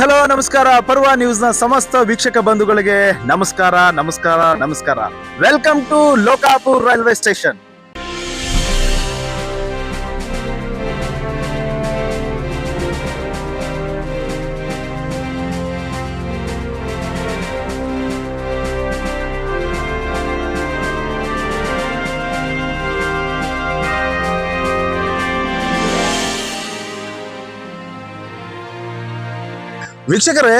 Hello, ನಮಸ್ಕಾರ. ಪರ್ವ ನ್ಯೂಸ್ನ ಸಮಸ್ತ ವೀಕ್ಷಕ ಬಂಧುಗಳಿಗೆ ನಮಸ್ಕಾರ ನಮಸ್ಕಾರ ನಮಸ್ಕಾರ. Welcome to Lokapur railway station ವೀಕ್ಷಕರೇ,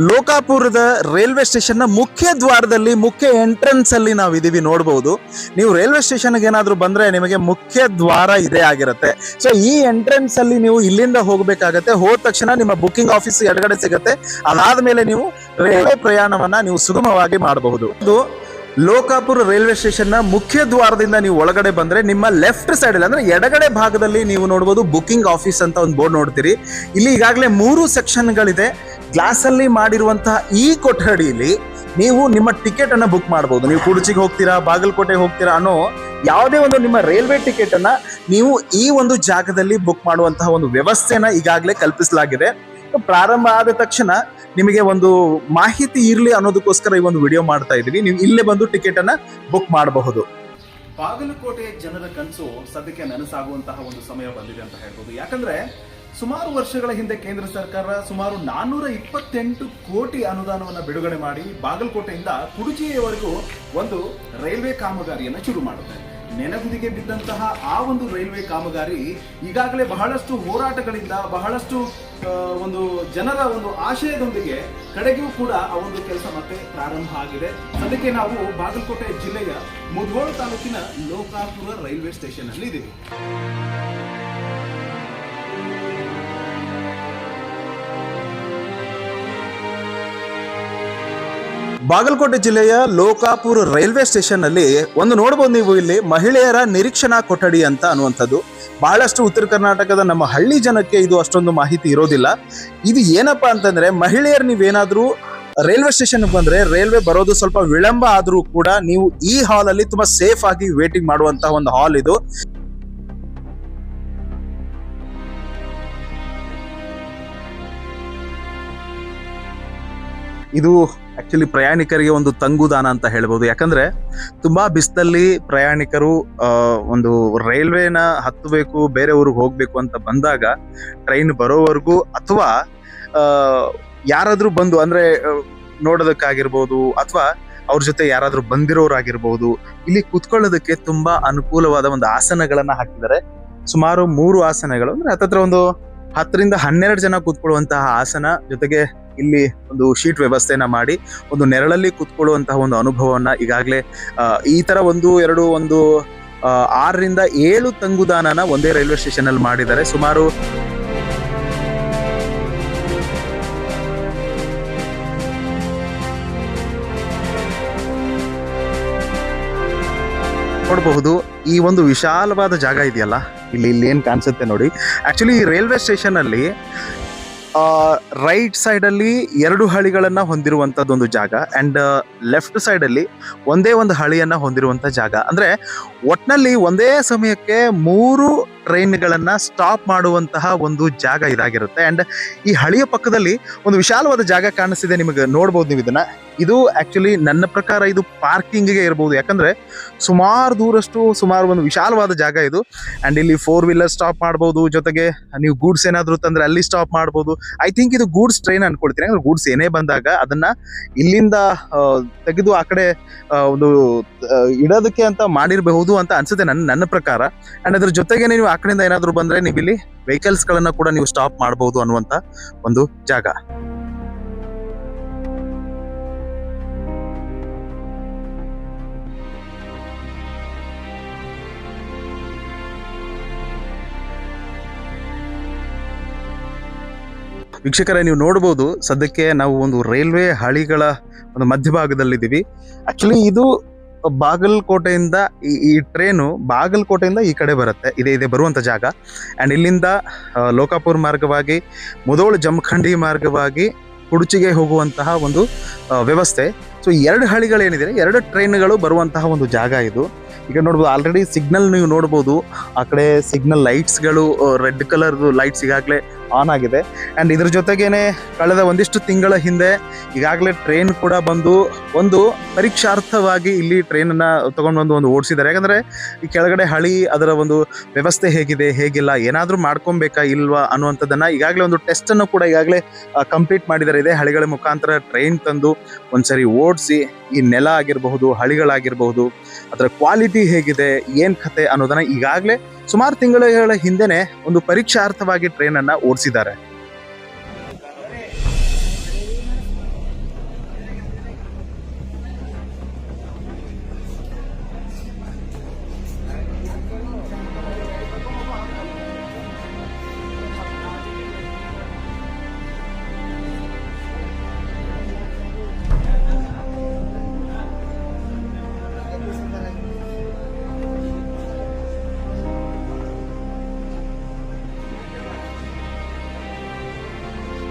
ಲೋಕಾಪುರದ ರೈಲ್ವೆ ಸ್ಟೇಷನ್ನ ಮುಖ್ಯ ದ್ವಾರದಲ್ಲಿ, ಮುಖ್ಯ ಎಂಟ್ರೆನ್ಸ್ ಅಲ್ಲಿ ನಾವು ಇದೀವಿ ನೋಡಬಹುದು ನೀವು ರೈಲ್ವೆ ಸ್ಟೇಷನ್ ಏನಾದರೂ ಬಂದ್ರೆ ನಿಮಗೆ ಮುಖ್ಯ ದ್ವಾರ ಇದೇ ಆಗಿರುತ್ತೆ. ಸೊ ಈ ಎಂಟ್ರೆನ್ಸ್ ಅಲ್ಲಿ ನೀವು ಇಲ್ಲಿಂದ ಹೋಗಬೇಕಾಗತ್ತೆ. ಹೋದ ತಕ್ಷಣ ನಿಮ್ಮ ಬುಕಿಂಗ್ ಆಫೀಸ್ ಎಡಗಡೆ ಸಿಗುತ್ತೆ. ಅದಾದ್ಮೇಲೆ ನೀವು ರೈಲ್ವೆ ಪ್ರಯಾಣವನ್ನ ನೀವು ಸುಗಮವಾಗಿ ಮಾಡಬಹುದು. ಲೋಕಾಪುರ ರೈಲ್ವೆ ಸ್ಟೇಷನ್ನ ಮುಖ್ಯ ದ್ವಾರದಿಂದ ನೀವು ಒಳಗಡೆ ಬಂದ್ರೆ ನಿಮ್ಮ ಲೆಫ್ಟ್ ಸೈಡ್ ಅಲ್ಲಿ ಅಂದ್ರೆ ಎಡಗಡೆ ಭಾಗದಲ್ಲಿ ನೀವು ನೋಡಬಹುದು ಬುಕಿಂಗ್ ಆಫೀಸ್ ಅಂತ ಒಂದು ಬೋರ್ಡ್ ನೋಡ್ತೀರಿ. ಇಲ್ಲಿ ಈಗಾಗಲೇ ಮೂರು ಸೆಕ್ಷನ್ಗಳಿದೆ. ಗ್ಲಾಸ್ ಅಲ್ಲಿ ಮಾಡಿರುವಂತಹ ಈ ಕೊಠಡಿಯಲ್ಲಿ ನೀವು ನಿಮ್ಮ ಟಿಕೆಟ್ ಅನ್ನ ಬುಕ್ ಮಾಡಬಹುದು ನೀವು ಕುಡಚಿಗೆ ಹೋಗ್ತೀರಾ ಬಾಗಲಕೋಟೆ ಹೋಗ್ತೀರಾ ಅನ್ನೋ ಯಾವುದೇ ಒಂದು ನಿಮ್ಮ ರೈಲ್ವೆ ಟಿಕೆಟ್ ಅನ್ನ ನೀವು ಈ ಒಂದು ಜಾಗದಲ್ಲಿ ಬುಕ್ ಮಾಡುವಂತಹ ಒಂದು ವ್ಯವಸ್ಥೆನ ಈಗಾಗಲೇ ಕಲ್ಪಿಸಲಾಗಿದೆ. ಪ್ರಾರಂಭ ಆದ ತಕ್ಷಣ ನಿಮಗೆ ಒಂದು ಮಾಹಿತಿ ಇರಲಿ ಅನ್ನೋದಕ್ಕೋಸ್ಕರ ಈ ಒಂದು ವಿಡಿಯೋ ಮಾಡ್ತಾ ಇದ್ದೀವಿ. ನೀವು ಇಲ್ಲೇ ಬಂದು ಟಿಕೆಟ್ ಅನ್ನ ಬುಕ್ ಮಾಡಬಹುದು. ಬಾಗಲಕೋಟೆ ಜನರ ಕನಸು ಸದ್ಯಕ್ಕೆ ನನಸಾಗುವಂತಹ ಒಂದು ಸಮಯ ಬಂದಿದೆ ಅಂತ ಹೇಳ್ಬೋದು. ಯಾಕಂದ್ರೆ ಸುಮಾರು ವರ್ಷಗಳ ಹಿಂದೆ ಕೇಂದ್ರ ಸರ್ಕಾರ ಸುಮಾರು ನಾನ್ನೂರ ಇಪ್ಪತ್ತೆಂಟು ಕೋಟಿ ಅನುದಾನವನ್ನು ಬಿಡುಗಡೆ ಮಾಡಿ ಬಾಗಲಕೋಟೆಯಿಂದ ಕುಡುಚಿಯವರೆಗೂ ಒಂದು ರೈಲ್ವೆ ಕಾಮಗಾರಿಯನ್ನು ಶುರು ಮಾಡುತ್ತೆ. ನೆನಗುದಿಗೆ ಬಿದ್ದಂತಹ ಆ ಒಂದು ರೈಲ್ವೆ ಕಾಮಗಾರಿ ಈಗಾಗಲೇ ಬಹಳಷ್ಟು ಹೋರಾಟಗಳಿಂದ, ಬಹಳಷ್ಟು ಒಂದು ಜನರ ಒಂದು ಆಶಯದೊಂದಿಗೆ ಕಡೆಗೂ ಕೂಡ ಆ ಒಂದು ಕೆಲಸ ಮತ್ತೆ ಪ್ರಾರಂಭ ಆಗಿದೆ. ಅದಕ್ಕೆ ನಾವು ಬಾಗಲಕೋಟೆ ಜಿಲ್ಲೆಯ ಮುಧೋಳ ತಾಲೂಕಿನ ಲೋಕಾಪುರ ರೈಲ್ವೆ ಸ್ಟೇಷನ್ ಅಲ್ಲಿ ಇದ್ದೀವಿ. ಬಾಗಲಕೋಟೆ ಜಿಲ್ಲೆಯ ಲೋಕಾಪುರ ರೈಲ್ವೆ ಸ್ಟೇಷನ್ ಅಲ್ಲಿ ಒಂದು ನೋಡಬಹುದು ನೀವು ಇಲ್ಲಿ ಮಹಿಳೆಯರ ನಿರೀಕ್ಷಣಾ ಕೊಠಡಿ ಅಂತ ಅನ್ನುವಂಥದ್ದು. ಬಹಳಷ್ಟು ಉತ್ತರ ಕರ್ನಾಟಕದ ನಮ್ಮ ಹಳ್ಳಿ ಜನಕ್ಕೆ ಇದು ಅಷ್ಟೊಂದು ಮಾಹಿತಿ ಇರೋದಿಲ್ಲ. ಇದು ಏನಪ್ಪಾ ಅಂತಂದ್ರೆ ಮಹಿಳೆಯರು ನೀವೇನಾದ್ರೂ ರೈಲ್ವೆ ಸ್ಟೇಷನ್ ಬಂದ್ರೆ ರೈಲ್ವೆ ಬರೋದು ಸ್ವಲ್ಪ ವಿಳಂಬ ಆದ್ರೂ ಕೂಡ ನೀವು ಈ ಹಾಲ್ ಅಲ್ಲಿ ತುಂಬಾ ಸೇಫ್ ಆಗಿ ವೇಟಿಂಗ್ ಮಾಡುವಂತಹ ಒಂದು ಹಾಲ್ ಇದು. ಇದು ಆಕ್ಚುಲಿ ಪ್ರಯಾಣಿಕರಿಗೆ ಒಂದು ತಂಗುದಾನ ಅಂತ ಹೇಳ್ಬೋದು. ಯಾಕಂದ್ರೆ ತುಂಬಾ ಬಿಸಿಲಲ್ಲಿ ಪ್ರಯಾಣಿಕರು ಒಂದು ರೈಲ್ವೆನ ಹತ್ತಬೇಕು, ಬೇರೆ ಊರಿಗೆ ಹೋಗ್ಬೇಕು ಅಂತ ಬಂದಾಗ ಟ್ರೈನ್ ಬರೋವರೆಗೂ ಅಥವಾ ಯಾರಾದ್ರೂ ಬಂದು ಅಂದ್ರೆ ನೋಡೋದಕ್ಕಾಗಿರ್ಬೋದು ಅಥವಾ ಅವ್ರ ಜೊತೆ ಯಾರಾದ್ರೂ ಬಂದಿರೋರಾಗಿರ್ಬೋದು, ಇಲ್ಲಿ ಕುತ್ಕೊಳ್ಳೋದಕ್ಕೆ ತುಂಬಾ ಅನುಕೂಲವಾದ ಒಂದು ಆಸನಗಳನ್ನ ಹಾಕಿದ್ದಾರೆ. ಸುಮಾರು ಮೂರು ಆಸನಗಳು ಅಂದ್ರೆ ಹತ್ತತ್ರ ಒಂದು ಹತ್ತರಿಂದ ಹನ್ನೆರಡು ಜನ ಕೂತ್ಕೊಳ್ಳುವಂತಹ ಆಸನ ಜೊತೆಗೆ ಇಲ್ಲಿ ಒಂದು ಶೀಟ್ ವ್ಯವಸ್ಥೆನ ಮಾಡಿ ಒಂದು ನೆರಳಲ್ಲಿ ಕೂತ್ಕೊಳ್ಳುವಂತಹ ಒಂದು ಅನುಭವವನ್ನ ಈಗಾಗಲೇ ಈ ತರ ಒಂದು ಎರಡು ಒಂದು ಆರರಿಂದ ಏಳು ತಂಗುದಾನನ ಒಂದೇ ರೈಲ್ವೆ ಸ್ಟೇಷನ್ ಅಲ್ಲಿ ಮಾಡಿದ್ದಾರೆ. ಸುಮಾರು ನೋಡಬಹುದು, ಈ ಒಂದು ವಿಶಾಲವಾದ ಜಾಗ ಇದೆಯಲ್ಲ? ಇಲ್ಲಿ ಇಲ್ಲಿ ಏನ್ ಕಾಣಿಸುತ್ತೆ ನೋಡಿ. ಆಕ್ಚುಲಿ ಈ ರೈಲ್ವೆ ಸ್ಟೇಷನ್ ಅಲ್ಲಿ ರೈಟ್ ಸೈಡ್ ಅಲ್ಲಿ ಎರಡು ಹಳಿಗಳನ್ನ ಹೊಂದಿರುವಂತದ್ದು ಒಂದು ಜಾಗ ಅಂಡ್ ಲೆಫ್ಟ್ ಸೈಡ್ ಅಲ್ಲಿ ಒಂದೇ ಒಂದು ಹಳಿಯನ್ನ ಹೊಂದಿರುವಂತ ಜಾಗ. ಅಂದ್ರೆ ಒಟ್ನಲ್ಲಿ ಒಂದೇ ಸಮಯಕ್ಕೆ ಮೂರು ಟ್ರೈನ್ಗಳನ್ನ ಸ್ಟಾಪ್ ಮಾಡುವಂತಹ ಒಂದು ಜಾಗ ಇದಾಗಿರುತ್ತೆ. ಅಂಡ್ ಈ ಹಳಿಯ ಪಕ್ಕದಲ್ಲಿ ಒಂದು ವಿಶಾಲವಾದ ಜಾಗ ಕಾಣಿಸ್ತಿದೆ ನಿಮಗೆ ನೋಡ್ಬೋದು ನೀವು ಇದನ್ನ. ಇದು ಆಕ್ಚುಲಿ ನನ್ನ ಪ್ರಕಾರ ಇದು ಪಾರ್ಕಿಂಗ್ಗೆ ಇರಬಹುದು ಯಾಕಂದ್ರೆ ಸುಮಾರು ದೂರಷ್ಟು ಸುಮಾರು ಒಂದು ವಿಶಾಲವಾದ ಜಾಗ ಇದು. ಅಂಡ್ ಇಲ್ಲಿ ಫೋರ್ ವೀಲರ್ ಸ್ಟಾಪ್ ಮಾಡಬಹುದು ಜೊತೆಗೆ ನೀವು ಗೂಡ್ಸ್ ಏನಾದರೂ ತಂದ್ರೆ ಅಲ್ಲಿ ಸ್ಟಾಪ್ ಮಾಡಬಹುದು ಐ ಥಿಂಕ್ ಇದು ಗೂಡ್ಸ್ ಟ್ರೈನ್ ಅನ್ಕೊಳ್ತೀನಿ. ಅಂದ್ರೆ ಗೂಡ್ಸ್ ಏನೇ ಬಂದಾಗ ಅದನ್ನ ಇಲ್ಲಿಂದ ತೆಗೆದು ಆ ಕಡೆ ಒಂದು ಇಡೋದಕ್ಕೆ ಅಂತ ಮಾಡಿರಬಹುದು ಅಂತ ಅನ್ಸುತ್ತೆ ನನ್ನ ನನ್ನ ಪ್ರಕಾರ. ಅಂಡ್ ಅದ್ರ ಜೊತೆಗೆ ನೀವು ಆ ಕಡೆಯಿಂದ ಏನಾದ್ರು ಬಂದ್ರೆ ನೀವು ಇಲ್ಲಿ ವೆಹಿಕಲ್ಸ್ ಗಳನ್ನ ಕೂಡ ನೀವು ಸ್ಟಾಪ್ ಮಾಡಬಹುದು ಅನ್ನುವಂತ ಒಂದು ಜಾಗ. ವೀಕ್ಷಕರೇ, ನೀವು ನೋಡಬಹುದು ಸದ್ಯಕ್ಕೆ ನಾವು ಒಂದು ರೈಲ್ವೆ ಹಳಿಗಳ ಒಂದು ಮಧ್ಯಭಾಗದಲ್ಲಿದ್ದೀವಿ. ಆಕ್ಚುಲಿ ಇದು ಬಾಗಲಕೋಟೆಯಿಂದ ಈ ಈ ಟ್ರೈನು ಬಾಗಲಕೋಟೆಯಿಂದ ಈ ಕಡೆ ಬರುತ್ತೆ. ಇದೇ, ಇದೆ ಬರುವಂಥ ಜಾಗ. ಆ್ಯಂಡ್ ಇಲ್ಲಿಂದ ಲೋಕಾಪುರ ಲೋಕಾಪುರ್ ಮಾರ್ಗವಾಗಿ, ಮುದೋಳು ಜಮಖಂಡಿ ಮಾರ್ಗವಾಗಿ ಕುಡುಚಿಗೆ ಹೋಗುವಂತಹ ಒಂದು ವ್ಯವಸ್ಥೆ. ಸೊ ಎರಡು ಹಳಿಗಳೇನಿದೆ, ಎರಡು ಟ್ರೈನ್ಗಳು ಬರುವಂತಹ ಒಂದು ಜಾಗ ಇದು. ಈಗ ನೋಡ್ಬೋದು ಆಲ್ರೆಡಿ ಸಿಗ್ನಲ್ ನೀವು ನೋಡ್ಬೋದು. ಆ ಕಡೆ ಸಿಗ್ನಲ್ ಲೈಟ್ಸ್ಗಳು ರೆಡ್ ಕಲರ್ದು ಲೈಟ್ಸ್ ಈಗಾಗಲೇ ಆನ್ ಆಗಿದೆ. ಆ್ಯಂಡ್ ಇದ್ರ ಜೊತೆಗೇನೆ ಕಳೆದ ಒಂದಿಷ್ಟು ತಿಂಗಳ ಹಿಂದೆ ಈಗಾಗಲೇ ಟ್ರೈನ್ ಕೂಡ ಬಂದು ಒಂದು ಪರೀಕ್ಷಾರ್ಥವಾಗಿ ಇಲ್ಲಿ ಟ್ರೈನನ್ನು ತೊಗೊಂಡು ಬಂದು ಒಂದು ಓಡಿಸಿದ್ದಾರೆ. ಯಾಕಂದರೆ ಈ ಕೆಳಗಡೆ ಹಳಿ ಅದರ ಒಂದು ವ್ಯವಸ್ಥೆ ಹೇಗಿದೆ, ಹೇಗಿಲ್ಲ, ಏನಾದರೂ ಮಾಡ್ಕೊಬೇಕಾ ಇಲ್ವಾ ಅನ್ನುವಂಥದ್ದನ್ನು ಈಗಾಗಲೇ ಒಂದು ಟೆಸ್ಟನ್ನು ಕೂಡ ಈಗಾಗಲೇ ಕಂಪ್ಲೀಟ್ ಮಾಡಿದ್ದಾರೆ. ಇದೆ ಹಳಿಗಳ ಮುಖಾಂತರ ಟ್ರೈನ್ ತಂದು ಒಂದ್ಸರಿ ಓಡಿಸಿ ಈ ನೆಲ ಆಗಿರಬಹುದು, ಹಳಿಗಳಾಗಿರಬಹುದು, ಅದರ ಕ್ವಾಲಿಟಿ ಹೇಗಿದೆ, ಏನು ಕತೆ ಅನ್ನೋದನ್ನು ಈಗಾಗಲೇ ಸುಮಾರು ತಿಂಗಳ ಹಿಂದೆನೆ ಒಂದು ಪರೀಕ್ಷಾರ್ಥವಾಗಿ ಟ್ರೈನ್ ಅನ್ನ ಓಡಿಸಿದ್ದಾರೆ.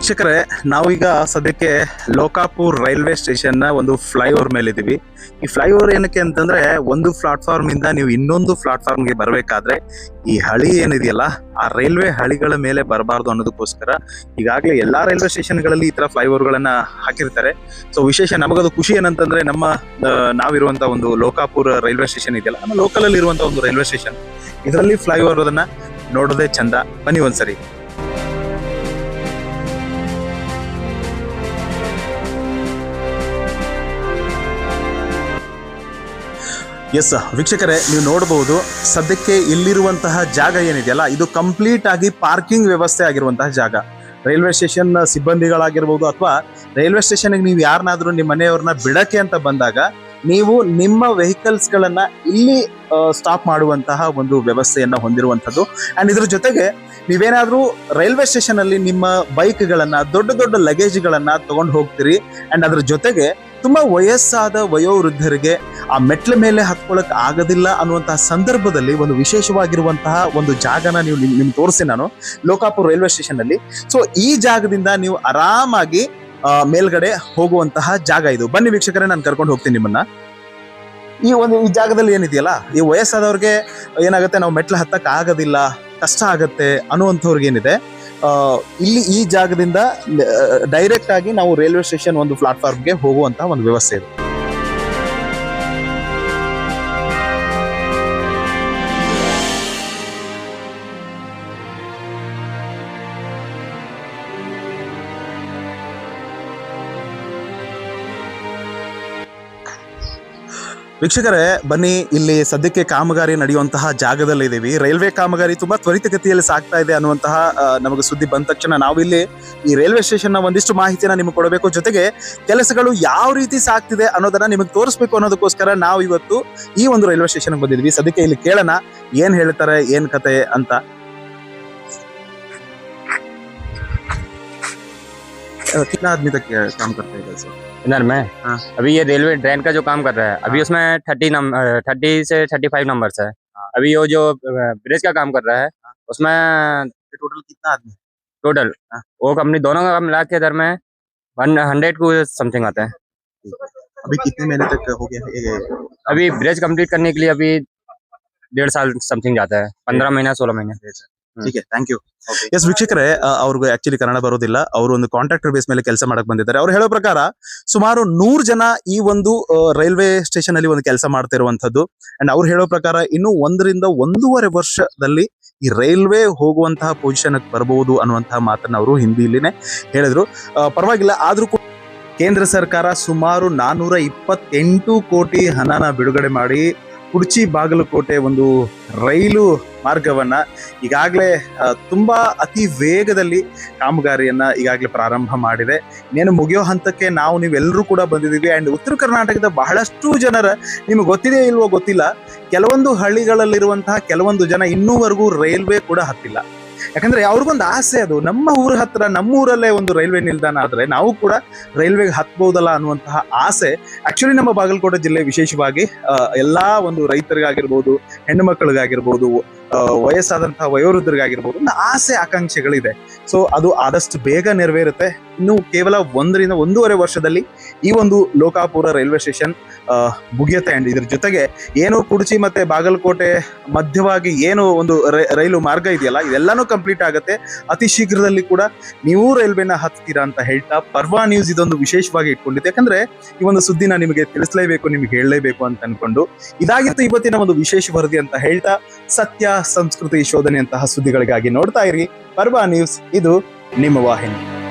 ಶಿಕ್ಷಕರೇ ನಾವೀಗ ಸದ್ಯಕ್ಕೆ ಲೋಕಾಪುರ್ ರೈಲ್ವೆ ಸ್ಟೇಷನ್ನ ಒಂದು ಫ್ಲೈಓವರ್ ಮೇಲೆ ಇದೀವಿ ಈ ಫ್ಲೈಓವರ್ ಏನಕ್ಕೆ ಅಂತಂದ್ರೆ, ಒಂದು ಪ್ಲಾಟ್ಫಾರ್ಮ್ ಇಂದ ನೀವು ಇನ್ನೊಂದು ಪ್ಲಾಟ್ಫಾರ್ಮ್ಗೆ ಬರಬೇಕಾದ್ರೆ, ಈ ಹಳಿ ಏನಿದೆಯಲ್ಲ, ಆ ರೈಲ್ವೆ ಹಳಿಗಳ ಮೇಲೆ ಬರಬಾರ್ದು ಅನ್ನೋದಕ್ಕೋಸ್ಕರ ಈಗಾಗಲೇ ಎಲ್ಲಾ ರೈಲ್ವೆ ಸ್ಟೇಷನ್ಗಳಲ್ಲಿ ಈ ತರ ಫ್ಲೈಓವರ್ಗಳನ್ನ ಹಾಕಿರ್ತಾರೆ. ಸೊ ವಿಶೇಷ ನಮಗದು ಖುಷಿ ಏನಂತಂದ್ರೆ, ನಮ್ಮ ನಾವಿರುವಂತ ಒಂದು ಲೋಕಾಪುರ್ ರೈಲ್ವೆ ಸ್ಟೇಷನ್ ಇದೆಯಲ್ಲ, ನಮ್ಮ ಲೋಕಲ್ ಅಲ್ಲಿ ಇರುವಂತ ಒಂದು ರೈಲ್ವೆ ಸ್ಟೇಷನ್. ಇದರಲ್ಲಿ ಫ್ಲೈಓವರ್ ಅದನ್ನ ನೋಡೋದೇ ಚಂದ. ಬನ್ನಿ ಒಂದ್ಸರಿ. ಎಸ್ ವೀಕ್ಷಕರೇ, ನೀವು ನೋಡಬಹುದು, ಸದ್ಯಕ್ಕೆ ಇಲ್ಲಿರುವಂತಹ ಜಾಗ ಏನಿದೆಯಲ್ಲ ಇದು ಕಂಪ್ಲೀಟ್ ಆಗಿ ಪಾರ್ಕಿಂಗ್ ವ್ಯವಸ್ಥೆ ಆಗಿರುವಂತಹ ಜಾಗ. ರೈಲ್ವೆ ಸ್ಟೇಷನ್ ಸಿಬ್ಬಂದಿಗಳಾಗಿರ್ಬೋದು ಅಥವಾ ರೈಲ್ವೆ ಸ್ಟೇಷನ್ಗೆ ನೀವು ಯಾರನ್ನಾದ್ರೂ ನಿಮ್ಮ ಮನೆಯವ್ರನ್ನ ಬಿಡಕ್ಕೆ ಅಂತ ಬಂದಾಗ, ನೀವು ನಿಮ್ಮ ವೆಹಿಕಲ್ಸ್ ಗಳನ್ನ ಇಲ್ಲಿ ಸ್ಟಾಪ್ ಮಾಡುವಂತಹ ಒಂದು ವ್ಯವಸ್ಥೆಯನ್ನ ಹೊಂದಿರುವಂತದ್ದು ಅಂಡ್ ಇದ್ರ ಜೊತೆಗೆ, ನೀವೇನಾದ್ರೂ ರೈಲ್ವೆ ಸ್ಟೇಷನ್ ಅಲ್ಲಿ ನಿಮ್ಮ ಬೈಕ್ ಗಳನ್ನ ದೊಡ್ಡ ದೊಡ್ಡ ಲಗೇಜ್ ಗಳನ್ನ ತಗೊಂಡು ಹೋಗ್ತೀರಿ. ಅಂಡ್ ಅದ್ರ ಜೊತೆಗೆ ತುಂಬಾ ವಯಸ್ಸಾದ ವಯೋವೃದ್ಧರಿಗೆ ಆ ಮೆಟ್ಲ ಮೇಲೆ ಹತ್ಕೊಳಕ್ ಆಗೋದಿಲ್ಲ ಅನ್ನುವಂತಹ ಸಂದರ್ಭದಲ್ಲಿ ಒಂದು ವಿಶೇಷವಾಗಿರುವಂತಹ ಒಂದು ಜಾಗನ ನೀವು ನಿಮ್ ತೋರಿಸಿ ನಾನು, ಲೋಕಾಪುರ್ ರೈಲ್ವೆ ಸ್ಟೇಷನ್ ಅಲ್ಲಿ ಸೊ, ಈ ಜಾಗದಿಂದ ನೀವು ಆರಾಮಾಗಿ ಮೇಲ್ಗಡೆ ಹೋಗುವಂತಹ ಜಾಗ ಇದು. ಬನ್ನಿ ವೀಕ್ಷಕರೇ, ನಾನು ಕರ್ಕೊಂಡು ಹೋಗ್ತೀನಿ ನಿಮ್ಮನ್ನ. ಈ ಒಂದು, ಈ ಜಾಗದಲ್ಲಿ ಏನಿದೆಯಲ್ಲ, ಈ ವಯಸ್ಸಾದವ್ರಿಗೆ ಏನಾಗುತ್ತೆ, ನಾವು ಮೆಟ್ಲು ಹತ್ತಕ್ಕೆ ಆಗೋದಿಲ್ಲ ಕಷ್ಟ ಆಗತ್ತೆ ಅನ್ನುವಂಥವ್ರಿಗೆ ಏನಿದೆ ಇಲ್ಲಿ ಈ ಜಾಗದಿಂದ ಡೈರೆಕ್ಟ್ ಆಗಿ ನಾವು ರೈಲ್ವೆ ಸ್ಟೇಷನ್ ಒಂದು ಪ್ಲಾಟ್ಫಾರ್ಮ್ಗೆ ಹೋಗುವಂತಹ ಒಂದು ವ್ಯವಸ್ಥೆ ಇದೆ. ವೀಕ್ಷಕರೇ, ಬನ್ನಿ, ಇಲ್ಲಿ ಸದ್ಯಕ್ಕೆ ಕಾಮಗಾರಿ ನಡೆಯುವಂತಹ ಜಾಗದಲ್ಲಿ ಇದ್ದೀವಿ ರೈಲ್ವೆ ಕಾಮಗಾರಿ ತುಂಬಾ ತ್ವರಿತಗತಿಯಲ್ಲಿ ಸಾಗ್ತಾ ಇದೆ ಅನ್ನುವಂತಹ ನಮಗೆ ಸುದ್ದಿ ಬಂದ ತಕ್ಷಣ ನಾವು ಇಲ್ಲಿ ಈ ರೈಲ್ವೆ ಸ್ಟೇಷನ್ನ ಒಂದಿಷ್ಟು ಮಾಹಿತಿನ ನಿಮಗೆ ಕೊಡಬೇಕು. ಜೊತೆಗೆ ಕೆಲಸಗಳು ಯಾವ ರೀತಿ ಸಾಗ್ತಿದೆ ಅನ್ನೋದನ್ನ ನಿಮಗೆ ತೋರಿಸ್ಬೇಕು ಅನ್ನೋದಕ್ಕೋಸ್ಕರ ನಾವು ಇವತ್ತು ಈ ಒಂದು ರೈಲ್ವೆ ಸ್ಟೇಷನ್ ಬಂದಿದ್ವಿ ಸದ್ಯಕ್ಕೆ ಇಲ್ಲಿ ಕೇಳೋಣ, ಏನ್ ಹೇಳ್ತಾರೆ, ಏನ್ ಕತೆ ಅಂತ. कितना आदमी तक काम करते हैं सर इधर में हाँ। अभी ये रेलवे ट्रेन का जो काम कर रहा है अभी हाँ। उसमें थर्टी नंबर थर्टी से थर्टी फाइव नंबर्स है हाँ। अभी वो जो ब्रिज का काम कर रहा है हाँ। उसमें टोटल कितना आदमी टोटल हाँ। वो कंपनी दोनों का मिला के इधर में हंड्रेड को समथिंग आते हैं अभी कितने महीने तक हो गया अभी ब्रिज कंप्लीट करने के लिए अभी डेढ़ साल समथिंग जाता है पंद्रह महीना सोलह महीने ಥ್ಯಾಂಕ್ ಯು ಎಸ್ ವೀಕ್ಷಕರೇ ಅವ್ರಿಗೆ ಆಕ್ಚುಲಿ ಕನ್ನಡ ಬರೋದಿಲ್ಲ. ಅವರು ಒಂದು ಕಾಂಟ್ರಾಕ್ಟರ್ ಬೇಸ್ ಮೇಲೆ ಕೆಲಸ ಮಾಡಕ್ ಬಂದಿದ್ದಾರೆ. ಅವ್ರು ಹೇಳೋ ಪ್ರಕಾರ ಸುಮಾರು ನೂರು ಜನ ಈ ಒಂದು ರೈಲ್ವೆ ಸ್ಟೇಷನ್ ಅಲ್ಲಿ ಒಂದು ಕೆಲಸ ಮಾಡ್ತಾ ಇರುವಂತದ್ದು ಅಂಡ್ ಅವ್ರು ಹೇಳೋ ಪ್ರಕಾರ ಇನ್ನು ಒಂದರಿಂದ ಒಂದೂವರೆ ವರ್ಷದಲ್ಲಿ ಈ ರೈಲ್ವೆ ಹೋಗುವಂತಹ ಪೊಸಿಷನ್ ಬರಬಹುದು ಅನ್ನುವಂತಹ ಮಾತನ್ನ ಅವರು ಹಿಂದಿಲಿನೇ ಹೇಳಿದ್ರು. ಪರವಾಗಿಲ್ಲ ಆದ್ರೂ ಕೂಡ ಕೇಂದ್ರ ಸರ್ಕಾರ ಸುಮಾರು ನಾನೂರ ಇಪ್ಪತ್ತೆಂಟು ಕೋಟಿ ಹಣನ ಬಿಡುಗಡೆ ಮಾಡಿ ಕುಡ್ಚಿ ಬಾಗಲಕೋಟೆ ಒಂದು ರೈಲು ಮಾರ್ಗವನ್ನ ಈಗಾಗಲೇ ತುಂಬಾ ಅತಿ ವೇಗದಲ್ಲಿ ಕಾಮಗಾರಿಯನ್ನ ಈಗಾಗಲೇ ಪ್ರಾರಂಭ ಮಾಡಿದೆ. ಇನ್ನೇನು ಮುಗಿಯೋ ಹಂತಕ್ಕೆ ನಾವು ನೀವೆಲ್ಲರೂ ಕೂಡ ಬಂದಿದ್ದೀವಿ. ಅಂಡ್ ಉತ್ತರ ಕರ್ನಾಟಕದ ಬಹಳಷ್ಟು ಜನರ ನಿಮ್ಗೆ ಗೊತ್ತಿದೆ ಇಲ್ವೋ ಗೊತ್ತಿಲ್ಲ. ಕೆಲವೊಂದು ಹಳ್ಳಿಗಳಲ್ಲಿರುವಂತಹ ಕೆಲವೊಂದು ಜನ ಇನ್ನೂವರೆಗೂ ರೈಲ್ವೆ ಕೂಡ ಹತ್ತಿಲ್ಲ. ಯಾಕಂದ್ರೆ ಅವ್ರಿಗೊಂದು ಆಸೆ ಅದು. ನಮ್ಮ ಊರ ಹತ್ರ, ನಮ್ಮ ಊರಲ್ಲೇ ಒಂದು ರೈಲ್ವೆ ನಿಲ್ದಾಣ ಆದ್ರೆ ನಾವು ಕೂಡ ರೈಲ್ವೆಗೆ ಹತ್ಬಹುದಲ್ಲ ಅನ್ನುವಂತಹ ಆಸೆ. ಆಕ್ಚುಲಿ ನಮ್ಮ ಬಾಗಲಕೋಟೆ ಜಿಲ್ಲೆ ವಿಶೇಷವಾಗಿ ಎಲ್ಲಾ ಒಂದು ರೈತರಿಗಾಗಿರ್ಬೋದು, ಹೆಣ್ಣು ಮಕ್ಕಳಿಗಾಗಿರ್ಬೋದು ವಯಸ್ಸಾದಂತಹ ವಯೋವೃದ್ಧರಿಗಾಗಿರ್ಬೋದು ಒಂದು ಆಸೆ, ಆಕಾಂಕ್ಷೆಗಳಿದೆ. ಸೊ ಅದು ಆದಷ್ಟು ಬೇಗ ನೆರವೇರುತ್ತೆ. ಇನ್ನು ಕೇವಲ ಒಂದರಿಂದ ಒಂದೂವರೆ ವರ್ಷದಲ್ಲಿ ಈ ಒಂದು ಲೋಕಾಪುರ ರೈಲ್ವೆ ಸ್ಟೇಷನ್ ಮುಗಿಯುತ್ತೆ. ಅಂಡ್ ಇದ್ರ ಜೊತೆಗೆ ಏನು ಕುಡಚಿ ಮತ್ತೆ ಬಾಗಲಕೋಟೆ ಮಧ್ಯವಾಗಿ ಏನು ಒಂದು ರೈಲು ಮಾರ್ಗ ಇದೆಯಲ್ಲ, ಇದೆಲ್ಲಾನು ಕಂಪ್ಲೀಟ್ ಆಗುತ್ತೆ. ಅತಿ ಶೀಘ್ರದಲ್ಲಿ ಕೂಡ ನೀವು ರೈಲ್ವೆನ ಹತ್ತೀರಾ ಅಂತ ಹೇಳ್ತಾ ಪರ್ವಾ ನ್ಯೂಸ್ ಇದೊಂದು ವಿಶೇಷವಾಗಿ ಇಟ್ಕೊಂಡಿದೆ. ಯಾಕಂದ್ರೆ ಈ ಒಂದು ಸುದ್ದಿನ ನಿಮಗೆ ತಿಳಿಸಲೇಬೇಕು, ನಿಮಗೆ ಹೇಳಲೇಬೇಕು ಅಂತ ಅನ್ಕೊಂಡು ಇದಾಗಿತ್ತು ಇವತ್ತಿನ ಒಂದು ವಿಶೇಷ ವರದಿ ಅಂತ ಹೇಳ್ತಾ ಸತ್ಯ, ಸಂಸ್ಕೃತಿ ಶೋಧನೆಯಂತಹ ಸುದ್ದಿಗಳಿಗಾಗಿ ನೋಡ್ತಾ ಇರಿ. ಪರ್ವಾ ನ್ಯೂಸ್ ಇದು ನಿಮ್ಮ ವಾಹಿನಿ.